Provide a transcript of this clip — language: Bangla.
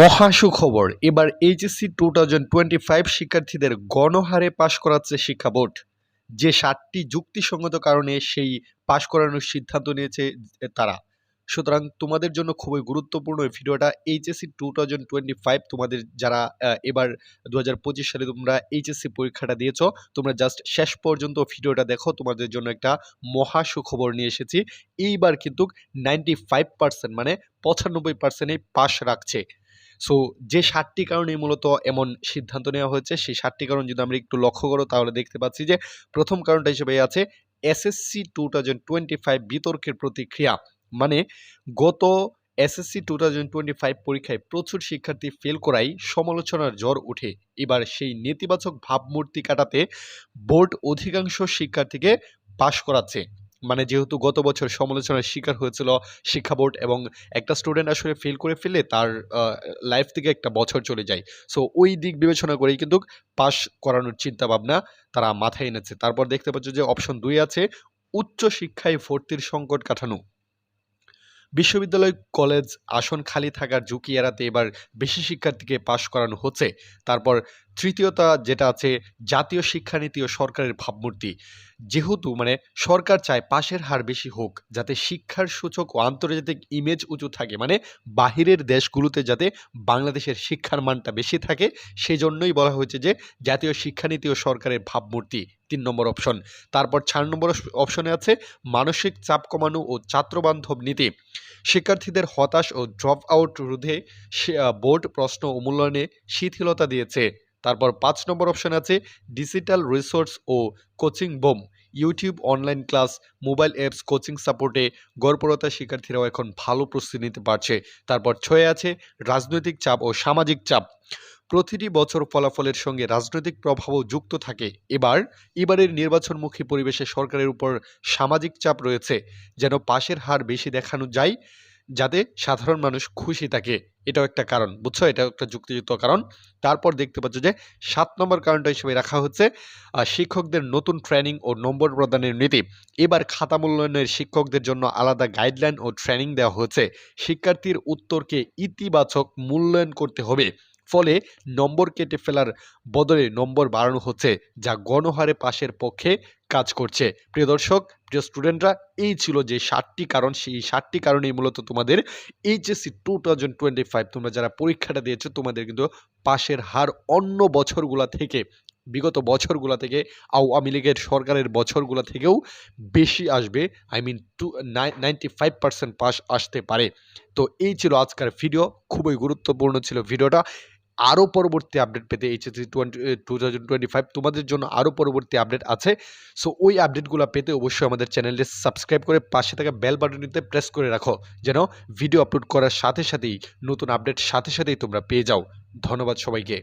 মহা সুখবর এবার HSC two thousand twenty five শিক্ষার্থীদের গণহারে পাশ করাচ্ছে শিক্ষা বোর্ড যে সাতটি যুক্তিসঙ্গত কারণে সেই পাশ করানোর সিদ্ধান্ত নিয়েছে তারা। সুতরাং তোমাদের জন্য খুবই গুরুত্বপূর্ণ এই ভিডিওটা HSC two thousand twenty five তোমাদের যারা এবার দু হাজার পঁচিশ সালে তোমরা এইচএসসি পরীক্ষাটা দিয়েছ, তোমরা জাস্ট শেষ পর্যন্ত ভিডিওটা দেখো, তোমাদের জন্য একটা মহা সুখবর নিয়ে এসেছি। এইবার কিন্তু নাইনটি ফাইভ পার্সেন্ট মানে পঁচানব্বই পার্সেন্টই পাশ রাখছে। সো যে সাতটি কারণে মূলত এমন সিদ্ধান্ত নেওয়া হয়েছে, সেই সাতটি কারণ যদি আমরা একটু লক্ষ্য করো, তাহলে দেখতে পাচ্ছি যে প্রথম কারণটা হিসেবে আছে SSC two thousand twenty five বিতর্কের প্রতিক্রিয়া। মানে গত SSC two thousand twenty five পরীক্ষায় প্রচুর শিক্ষার্থী ফেল করাই সমালোচনার জ্বর ওঠে। এবার সেই নেতিবাচক ভাবমূর্তি কাটাতে বোর্ড অধিকাংশ শিক্ষার্থীকে পাশ করাচ্ছে। মানে যেহেতু গত বছর সমালোচনার শিকার হয়েছিল শিক্ষা বোর্ড এবং একটা স্টুডেন্ট আসলে ফেল করে ফেলে তার লাইফ থেকে একটা বছর চলে যায়। সো ওই দিক বিবেচনা করেই কিন্তু পাশ করানোর চিন্তা ভাবনা তারা মাথায় এনেছে। তারপর দেখতে পাচ্ছ যে অপশন দুই আছে, উচ্চ শিক্ষায় ভর্তির সংকট কাটানো। বিশ্ববিদ্যালয় কলেজ আসন খালি থাকার ঝুঁকি এড়াতে এবার বেশি শিক্ষার্থীকে পাশ করানো হচ্ছে। তারপর তৃতীয়তা যেটা আছে জাতীয় শিক্ষানীতি ও সরকারের ভাবমূর্তি। যেহেতু মানে সরকার চায় পাশের হার বেশি হোক, যাতে শিক্ষার সূচক ও আন্তর্জাতিক ইমেজ উঁচু থাকে মানে বাহিরের দেশগুলোতে যাতে বাংলাদেশের শিক্ষার মানটা বেশি থাকে, সেজন্যই বলা হয়েছে যে জাতীয় শিক্ষানীতি ও সরকারের ভাবমূর্তি তিন নম্বর অপশন তারপর চার নম্বর অপশনে আছে মানসিক চাপ কমানো ও ছাত্রবান্ধব নীতি। শিক্ষার্থীদের হতাশ ও ড্রপ আউট রোধে বোর্ড প্রশ্ন ও মূল্যায়নে শিথিলতা দিয়েছে। তারপর পাঁচ নম্বর অপশন আছে ডিজিটাল রিসোর্স ও coaching bomb YouTube online class mobile apps coaching সাপোর্টে গড়পড়তা শিক্ষার্থীরাও এখন ভালো প্রস্তুতি নিতে পারছে। তারপর ছয়ে আছে রাজনৈতিক চাপ ও সামাজিক চাপ। প্রতিটি বছর ফলাফলের সঙ্গে রাজনৈতিক প্রভাবও যুক্ত থাকে। এবার, এবারের নির্বাচনমুখী পরিবেশে সরকারের উপর সামাজিক চাপ রয়েছে। যেন পাশের হার বেশি দেখানো যায় যাতে সাধারণ মানুষ খুশি থাকে। এটাও একটা কারণ, বুঝছ? এটা একটা যুক্তিযুক্ত কারণ। তারপর দেখতে পাচ্ছ যে, সাত নম্বর কারণটা হিসেবে রাখা হচ্ছে শিক্ষকদের নতুন ট্রেনিং ও নম্বর প্রদানের নীতি। এবার খাতা মূল্যায়নের শিক্ষকদের জন্য আলাদা গাইডলাইন ও ট্রেনিং দেওয়া হয়েছে শিক্ষার্থীর উত্তরকে ইতিবাচক মূল্যায়ন করতে হবে। ফলে নম্বর কেটে ফেলার বদলে নম্বর বাড়ানো হচ্ছে, যা গণহারে পাশের পক্ষে কাজ করছে। প্রিয় দর্শক, প্রিয় স্টুডেন্টরা এই ছিল যে ষাটটি কারণ। সেই ষাটটি কারণেই মূলত তোমাদের HSC two thousand twenty five তোমরা যারা পরীক্ষাটা দিয়েছ, তোমাদের কিন্তু পাশের হার অন্য বছরগুলা থেকে, বিগত বছরগুলা থেকে, আওয়ামী লীগের সরকারের বছরগুলা থেকেও বেশি আসবে। I mean to ninety five percent pass আসতে পারে। তো এই ছিল আজকের ভিডিও খুবই গুরুত্বপূর্ণ ছিল ভিডিওটা আরও পরবর্তী আপডেট পেতে HSC twenty two thousand twenty five তোমাদের জন্য আরও পরবর্তী আপডেট আছে। সো ওই আপডেটগুলো পেতে অবশ্যই আমাদের চ্যানেলটি সাবস্ক্রাইব করে পাশে থাকা বেল বাটনটিতে প্রেস করে রাখো, যেন ভিডিও আপলোড করার সাথে সাথেই, নতুন আপডেট সাথে সাথেই তোমরা পেয়ে যাও। ধন্যবাদ সবাইকে।